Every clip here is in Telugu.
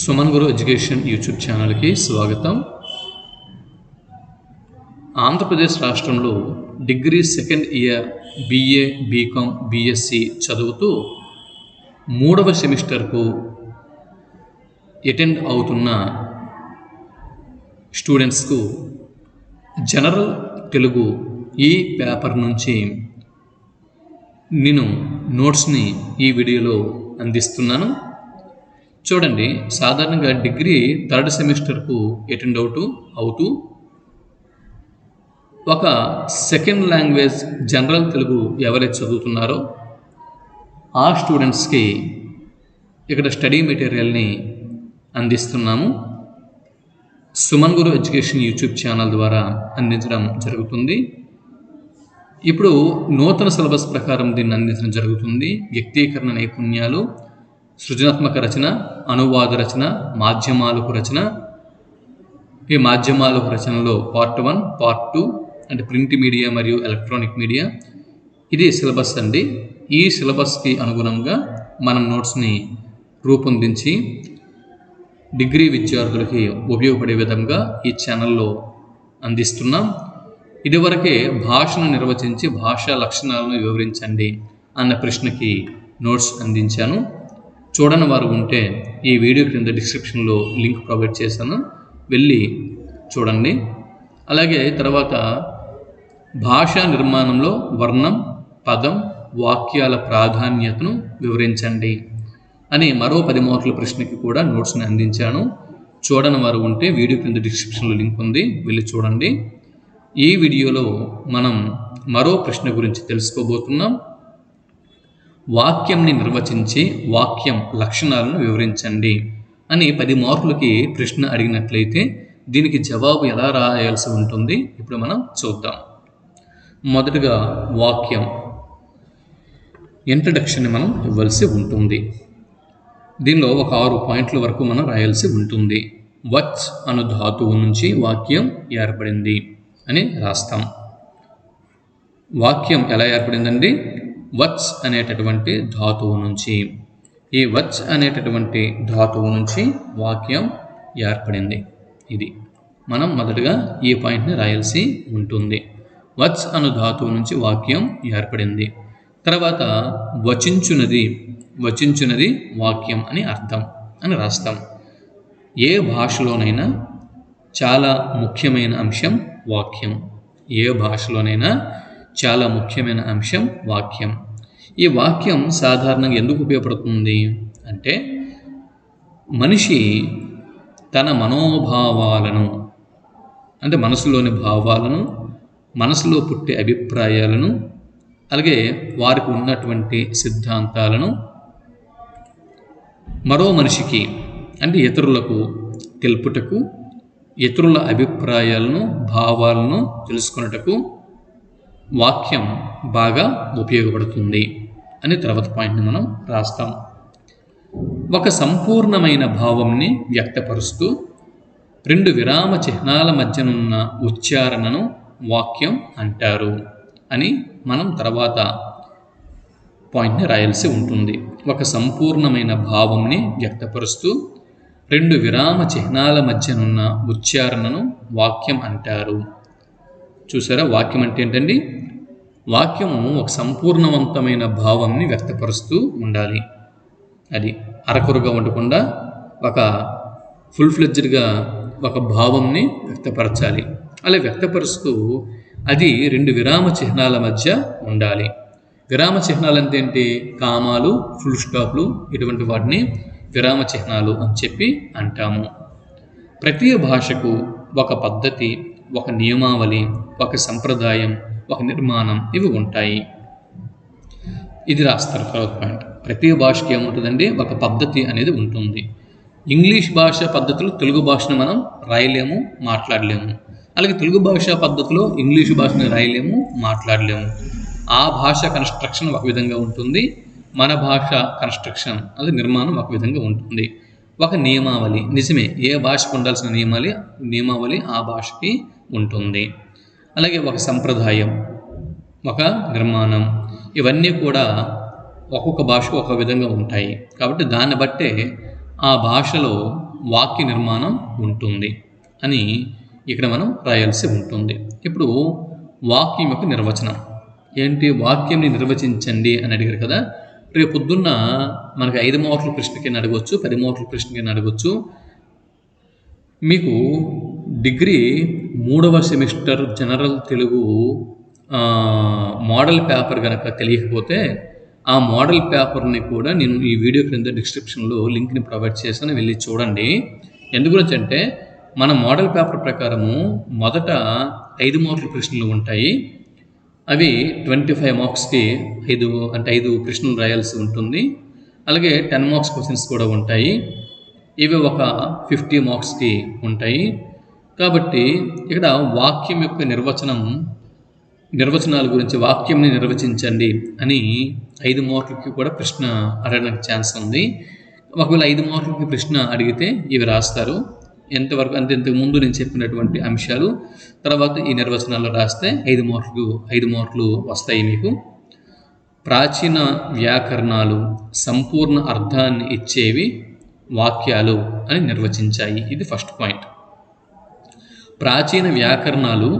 సుమన్ గురు ఎడ్యుకేషన్ యూట్యూబ్ ఛానల్కి స్వాగతం. ఆంధ్రప్రదేశ్ రాష్ట్రంలో degree second year BA BCom BSc చదువుతూ మూడవ సెమిస్టర్కు అటెండ్ అవుతున్న స్టూడెంట్స్కు జనరల్ తెలుగు ఈ పేపర్ నుంచి నేను నోట్స్ని ఈ వీడియోలో అందిస్తున్నాను. చూడండి సాధారణంగా డిగ్రీ థర్డ్ సెమిస్టర్కు అటెండ్ అవుతూ అవుతూ ఒక సెకండ్ లాంగ్వేజ్ జనరల్ తెలుగు ఎవరైతే చదువుతున్నారో ఆ స్టూడెంట్స్కి ఇక్కడ స్టడీ మెటీరియల్ని అందిస్తున్నాము. Suman Guru education YouTube channel ద్వారా అందించడం జరుగుతుంది. ఇప్పుడు నూతన సిలబస్ ప్రకారం దీన్ని అందించడం జరుగుతుంది. వ్యక్తీకరణ నైపుణ్యాలు సృజనాత్మక రచన అనువాద రచన మాధ్యమాలకు రచన. ఈ మాధ్యమాలకు రచనలో పార్ట్ వన్ పార్ట్ టూ అంటే ప్రింట్ మీడియా మరియు ఎలక్ట్రానిక్ మీడియా. ఇది సిలబస్ అండి. ఈ సిలబస్కి అనుగుణంగా మనం నోట్స్ని రూపొందించి డిగ్రీ విద్యార్థులకి ఉపయోగపడే విధంగా ఈ ఛానల్లో అందిస్తున్నాం. ఇదివరకే భాషను నిర్వచించి భాషా లక్షణాలను వివరించండి అన్న ప్రశ్నకి నోట్స్ అందించాను. చూడని వారు ఉంటే ఈ వీడియో క్రింద డిస్క్రిప్షన్లో లింక్ ప్రొవైడ్ చేశాను. వెళ్ళి చూడండి. అలాగే తర్వాత భాషా నిర్మాణంలో వర్ణం పదం వాక్యాల ప్రాధాన్యతను వివరించండి అని మరో పది మార్కుల ప్రశ్నకి కూడా నోట్స్ని అందించాను. చూడని వారు ఉంటే వీడియో క్రింద డిస్క్రిప్షన్లో లింక్ ఉంది. వెళ్ళి చూడండి. ఈ వీడియోలో మనం మరో ప్రశ్న గురించి తెలుసుకోబోతున్నాం. వాక్యంని నిర్వచించి వాక్యం లక్షణాలను వివరించండి అని పది మార్కులకి ప్రశ్న అడిగినట్లయితే దీనికి జవాబు ఎలా రాయాల్సి ఉంటుంది? ఇప్పుడు మనం చూద్దాం. మొదటగా వాక్యం. ఇంట్రడక్షన్ని మనం ఇవ్వాల్సి ఉంటుంది. దీనిలో ఒక ఆరు పాయింట్ల వరకు మనం రాయాల్సి ఉంటుంది. వచ్ అను ధాతువు నుంచి వాక్యం ఏర్పడింది అని రాస్తాం. వాక్యం ఎలా ఏర్పడిందండి? వచ్ అనేటటువంటి ధాతువు నుంచి. ఈ వచ్ అనేటటువంటి ధాతువు నుంచి వాక్యం ఏర్పడింది. ఇది మనం మొదటగా ఈ పాయింట్ని రాయాల్సి ఉంటుంది. వచ్ అను ధాతువు నుంచి వాక్యం ఏర్పడింది. తర్వాత వచించునది వచించునది వాక్యం అని అర్థం అని రాస్తాం. ఏ భాషలోనైనా చాలా ముఖ్యమైన అంశం వాక్యం. ఏ భాషలోనైనా చాలా ముఖ్యమైన అంశం వాక్యం. ఈ వాక్యం సాధారణంగా ఎందుకు ఉపయోగపడుతుంది? అంటే మనిషి తన మనోభావాలను అంటే మనసులోని భావాలను మనసులో పుట్టే అభిప్రాయాలను అలాగే వారికి ఉన్నటువంటి సిద్ధాంతాలను మరో మనిషికి అంటే ఇతరులకు తెలుపుటకు ఇతరుల అభిప్రాయాలను భావాలను తెలుసుకున్నటకు వాక్యం బాగా ఉపయోగపడుతుంది అని తర్వాత పాయింట్ని మనం రాస్తాం. ఒక సంపూర్ణమైన భావంని వ్యక్తపరుస్తూ రెండు విరామ చిహ్నాల మధ్యనున్న ఉచ్చారణను వాక్యం అంటారు అని మనం తర్వాత పాయింట్ని రాయాల్సి ఉంటుంది. ఒక సంపూర్ణమైన భావంని వ్యక్తపరుస్తూ రెండు విరామ చిహ్నాల మధ్యనున్న ఉచ్చారణను వాక్యం అంటారు. చూసారా? వాక్యం అంటే ఏంటండి? వాక్యము ఒక సంపూర్ణవంతమైన భావంని వ్యక్తపరుస్తూ ఉండాలి. అది అరకొరగా ఉండకుండా ఒక ఫుల్ ఫ్లెడ్జ్డ్గా ఒక భావంని వ్యక్తపరచాలి. అలా వ్యక్తపరుస్తూ అది రెండు విరామ చిహ్నాల మధ్య ఉండాలి. విరామ చిహ్నాలు అంటే ఏంటి? కామాలు ఫుల్ స్టాప్లు ఇటువంటి వాటిని విరామ చిహ్నాలు అని చెప్పి అంటాము. ప్రతి భాషకు ఒక పద్ధతి ఒక నియమావళి ఒక సంప్రదాయం ఒక నిర్మాణం ఇవి ఉంటాయి. ఇది రాస్తారు తర్వాత పాయింట్. ప్రతి భాషకి ఏముంటుందండి? ఒక పద్ధతి అనేది ఉంటుంది. ఇంగ్లీష్ భాష పద్ధతిలో తెలుగు భాషను మనం రాయలేము మాట్లాడలేము. అలాగే తెలుగు భాష పద్ధతిలో ఇంగ్లీష్ భాషను రాయలేము మాట్లాడలేము. ఆ భాష కన్స్ట్రక్షన్ ఒక విధంగా ఉంటుంది. మన భాష కన్స్ట్రక్షన్ అది నిర్మాణం ఒక విధంగా ఉంటుంది. ఒక నియమావళి. నిజమే ఏ భాషకు ఉండాల్సిన నియమాలి నియమావళి ఆ భాషకి ఉంటుంది. అలాగే ఒక సంప్రదాయం ఒక నిర్మాణం ఇవన్నీ కూడా ఒక్కొక్క భాషకు ఒక విధంగా ఉంటాయి. కాబట్టి దాన్ని బట్టే ఆ భాషలో వాక్య నిర్మాణం ఉంటుంది అని ఇక్కడ మనం రాయాల్సి ఉంటుంది. ఇప్పుడు వాక్యం యొక్క నిర్వచనం. ఏంటి? వాక్యంని నిర్వచించండి అని అడిగారు కదా రేపు పొద్దున్న మనకి ఐదు మార్కుల ప్రశ్నకైనా అడగవచ్చు పది మూటల ప్రశ్నకైనా అడగవచ్చు మీకు డిగ్రీ మూడవ semester general Telugu model paper కనుక తెలియకపోతే ఆ మోడల్ పేపర్ని కూడా నేను ఈ వీడియో క్రింద డిస్క్రిప్షన్లో లింక్ని ప్రొవైడ్ చేశాను వెళ్ళి చూడండి. ఎందు అంటే మన మోడల్ పేపర్ ప్రకారము మొదట ఐదు మార్కుల ప్రశ్నలు ఉంటాయి. అవి ట్వంటీ ఫైవ్ మార్క్స్కి ఐదు అంటే ఐదు ప్రశ్నలు రాయాల్సి ఉంటుంది. అలాగే టెన్ మార్క్స్ క్వశ్చన్స్ కూడా ఉంటాయి. ఇవి ఒక ఫిఫ్టీ మార్క్స్కి ఉంటాయి. కాబట్టి ఇక్కడ వాక్యం యొక్క నిర్వచనం నిర్వచనాల గురించి వాక్యంని నిర్వచించండి అని ఐదు మార్కులకి కూడా ప్రశ్న అడగడానికి ఛాన్స్ ఉంది. ఒకవేళ ఐదు మార్కులకి ప్రశ్న అడిగితే ఇవి రాస్తారు. ఎంతవరకు అంటే ఇంతకు ముందు నేను చెప్పినటువంటి అంశాలు తర్వాత ఈ నిర్వచనాలు రాస్తే ఐదు మార్కులు ఐదు మార్కులు వస్తాయి మీకు. ప్రాచీన వ్యాకరణాలు సంపూర్ణ అర్థాన్ని ఇచ్చేవి వాక్యాలు అని నిర్వచించాయి. ఇది ఫస్ట్ పాయింట్ ప్రాచీన వ్యాకరణాలు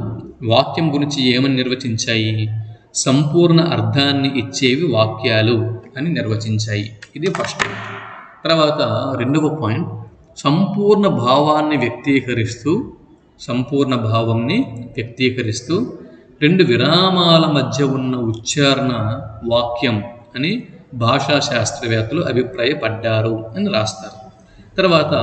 వాక్యం గురించి ఏమని నిర్వచించాయి? సంపూర్ణ అర్థాన్ని ఇచ్చేవి వాక్యాలు అని నిర్వచించాయి. ఇది ఫస్ట్ తర్వాత రెండవ పాయింట్ సంపూర్ణ భావాన్ని వ్యక్తీకరిస్తూ సంపూర్ణ భావంని వ్యక్తీకరిస్తూ రెండు విరామాల మధ్య ఉన్న ఉచ్చారణ వాక్యం అని భాషా శాస్త్రవేత్తలు అభిప్రాయపడ్డారు అని రాస్తారు. తర్వాత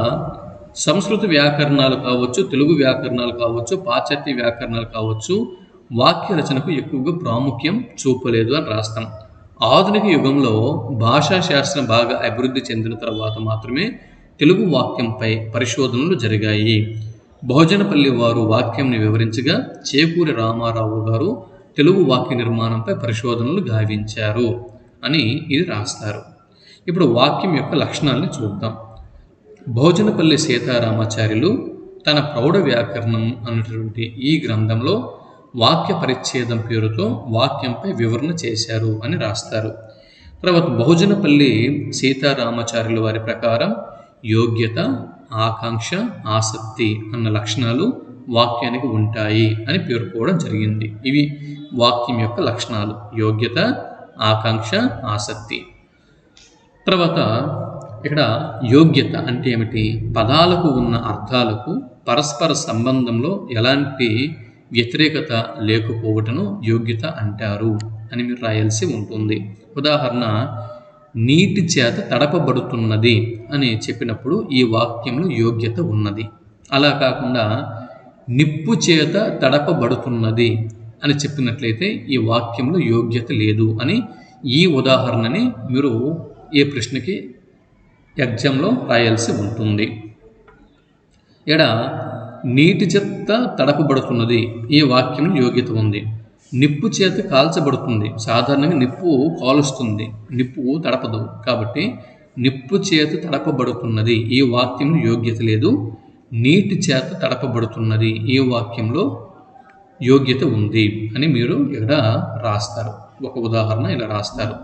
సంస్కృత వ్యాకరణాలు కావచ్చు తెలుగు వ్యాకరణాలు కావచ్చు పాశ్చాత్య వ్యాకరణాలు కావచ్చు వాక్య రచనకు ఎక్కువగా ప్రాముఖ్యం చూపలేదు అని రాస్తాం. ఆధునిక యుగంలో భాషా శాస్త్రం బాగా అభివృద్ధి చెందిన తర్వాత మాత్రమే తెలుగు వాక్యంపై పరిశోధనలు జరిగాయి. భోజనపల్లి వారు వాక్యంని వివరించగా చేకూరి రామారావు గారు తెలుగు వాక్య నిర్మాణంపై పరిశోధనలు గావించారు అని ఇది రాస్తారు. ఇప్పుడు వాక్యం యొక్క లక్షణాలను చూద్దాం. భోజనపల్లి సీతారామాచార్యులు తన ప్రౌఢ వ్యాకరణం అన్నటువంటి ఈ గ్రంథంలో వాక్య పరిచ్ఛేదం పేరుతో వాక్యంపై వివరణ చేశారు అని రాస్తారు. తర్వాత బహుజనపల్లి సీతారామాచార్యుల వారి ప్రకారం యోగ్యత ఆకాంక్ష ఆసక్తి అన్న లక్షణాలు వాక్యానికి ఉంటాయి అని పేర్కోవడం జరిగింది. ఇవి వాక్యం యొక్క లక్షణాలు. యోగ్యత ఆకాంక్ష ఆసక్తి. తర్వాత ఇక్కడ యోగ్యత అంటే ఏమిటి? పదాలకు ఉన్న అర్థాలకు పరస్పర సంబంధంలో ఎలాంటి వ్యతిరేకత లేకపోవటను యోగ్యత అంటారు అని మీరు రాయాల్సి ఉంటుంది. ఉదాహరణ నీటి చేత తడపబడుతున్నది అని చెప్పినప్పుడు ఈ వాక్యంలో యోగ్యత ఉన్నది. అలా కాకుండా నిప్పు చేత తడపబడుతున్నది అని చెప్పినట్లయితే ఈ వాక్యంలో యోగ్యత లేదు అని ఈ ఉదాహరణని మీరు ఏ ప్రశ్నకి ఎగ్జామ్లో రాయాల్సి ఉంటుంది. ఎడ నీటి చెత్త తడపబడుతున్నది ఈ వాక్యంలో యోగ్యత ఉంది. నిప్పు చేత కాల్చబడుతుంది. సాధారణంగా నిప్పు కాలుస్తుంది. నిప్పు తడపదు. కాబట్టి నిప్పు చేత తడపబడుతున్నది. ఈ వాక్యంలో యోగ్యత లేదు. నీటి చేత తడపబడుతున్నది. ఈ వాక్యంలో యోగ్యత ఉంది అని మీరు ఇక్కడ రాస్తారు. ఒక ఉదాహరణ ఇలా రాస్తారు.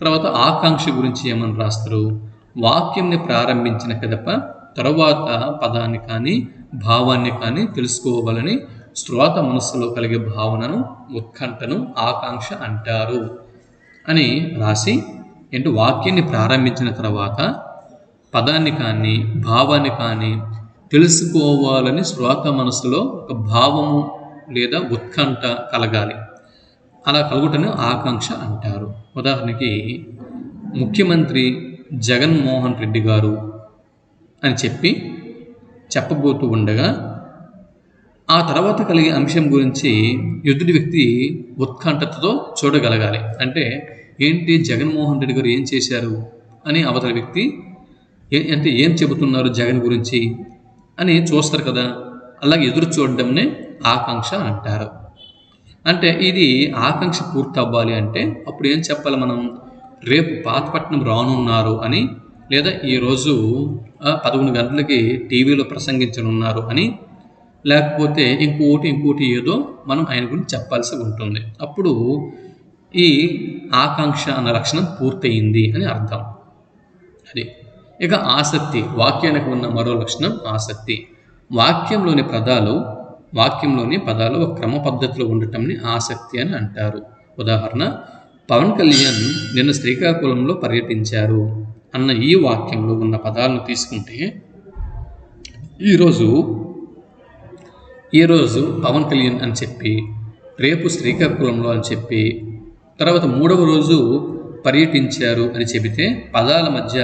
తర్వాత ఆకాంక్ష గురించి ఏమని రాస్తారు? వాక్యంని ప్రారంభించిన కదప తరువాత పదాన్ని కానీ భావాన్ని కానీ తెలుసుకోవాలని శ్రోత మనస్సులో కలిగే భావనను ఉత్కంఠను ఆకాంక్ష అంటారు అని రాసి ఏంటి వాక్యాన్ని ప్రారంభించిన తర్వాత పదాన్ని కానీ భావాన్ని కానీ తెలుసుకోవాలని శ్రోత మనసులో ఒక భావము లేదా ఉత్కంఠ కలగాలి. అలా కలుగుటను ఆకాంక్ష అంటారు. ఉదాహరణకి ముఖ్యమంత్రి జగన్మోహన్ రెడ్డి గారు అని చెప్పి చెప్పబోతూ ఉండగా ఆ తర్వాత కలిగే అంశం గురించి ఎదుటి వ్యక్తి ఉత్కంఠతతో చూడగలగాలి. అంటే ఏంటి జగన్మోహన్ రెడ్డి గారు ఏం చేశారు అని అవతల వ్యక్తి అంటే ఏం చెబుతున్నారు జగన్ గురించి అని చూస్తారు కదా. అలాగే ఎదురు చూడడంనే ఆకాంక్ష అంటారు. అంటే ఇది ఆకాంక్ష పూర్తి అవ్వాలి అంటే అప్పుడు ఏం చెప్పాలి మనం? రేపు పాతపట్నం రానున్నారు అని లేదా ఈరోజు పదకొండు గంటలకి టీవీలో ప్రసంగించనున్నారు అని లేకపోతే ఇంకోటి ఇంకోటి ఏదో మనం ఆయన గురించి చెప్పాల్సి ఉంటుంది. అప్పుడు ఈ ఆకాంక్ష అన్న లక్షణం పూర్తయింది అని అర్థం. అది. ఇక ఆసక్తి. వాక్యానికి ఉన్న మరో లక్షణం ఆసక్తి. వాక్యంలోని పదాలు వాక్యంలోని పదాలు ఒక క్రమ పద్ధతిలో ఉండటంని ఆసక్తి అని అంటారు. ఉదాహరణ పవన్ కళ్యాణ్ నిన్న శ్రీకాకుళంలో పర్యటించారు అన్న ఈ వాక్యంలో ఉన్న పదాలను తీసుకుంటే ఈరోజు ఈరోజు పవన్ కళ్యాణ్ అని చెప్పి రేపు శ్రీకాకుళంలో అని చెప్పి తర్వాత మూడవ రోజు పర్యటించారు అని చెబితే పదాల మధ్య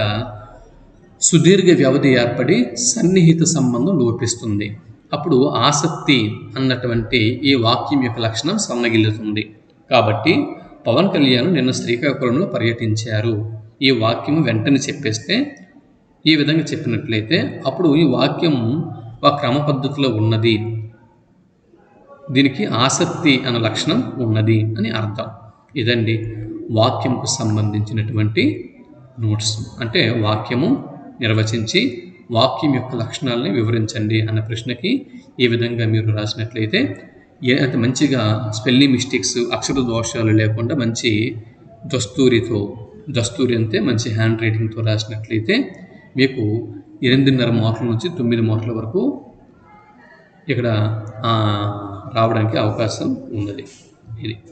సుదీర్ఘ వ్యవధి ఏర్పడి సన్నిహిత సంబంధం లోపిస్తుంది. అప్పుడు ఆసక్తి అన్నటువంటి ఈ వాక్యం యొక్క లక్షణం సన్నగిల్లుతుంది. కాబట్టి పవన్ కళ్యాణ్ నిన్న శ్రీకాకుళంలో పర్యటించారు. ఈ వాక్యం వెంటనే చెప్పేస్తే ఈ విధంగా చెప్పినట్లయితే అప్పుడు ఈ వాక్యం ఒక క్రమ పద్ధతిలో ఉన్నది. దీనికి ఆసక్తి అన్న లక్షణం ఉన్నది అని అర్థం. ఇదండి వాక్యంకు సంబంధించినటువంటి నోట్స్. అంటే వాక్యము నిర్వచించి వాక్యం యొక్క లక్షణాలని వివరించండి అన్న ప్రశ్నకి ఈ విధంగా మీరు రాసినట్లయితే ఏ మంచిగా స్పెల్లింగ్ మిస్టేక్స్ అక్షర దోషాలు లేకుండా మంచి దస్తూరితో దస్తూరి అంతే మంచి హ్యాండ్ రైటింగ్తో రాసినట్లయితే మీకు ఎనిమిదిన్నర మార్కుల నుంచి తొమ్మిది మార్కుల వరకు ఇక్కడ రావడానికి అవకాశం ఉన్నది. ఇది.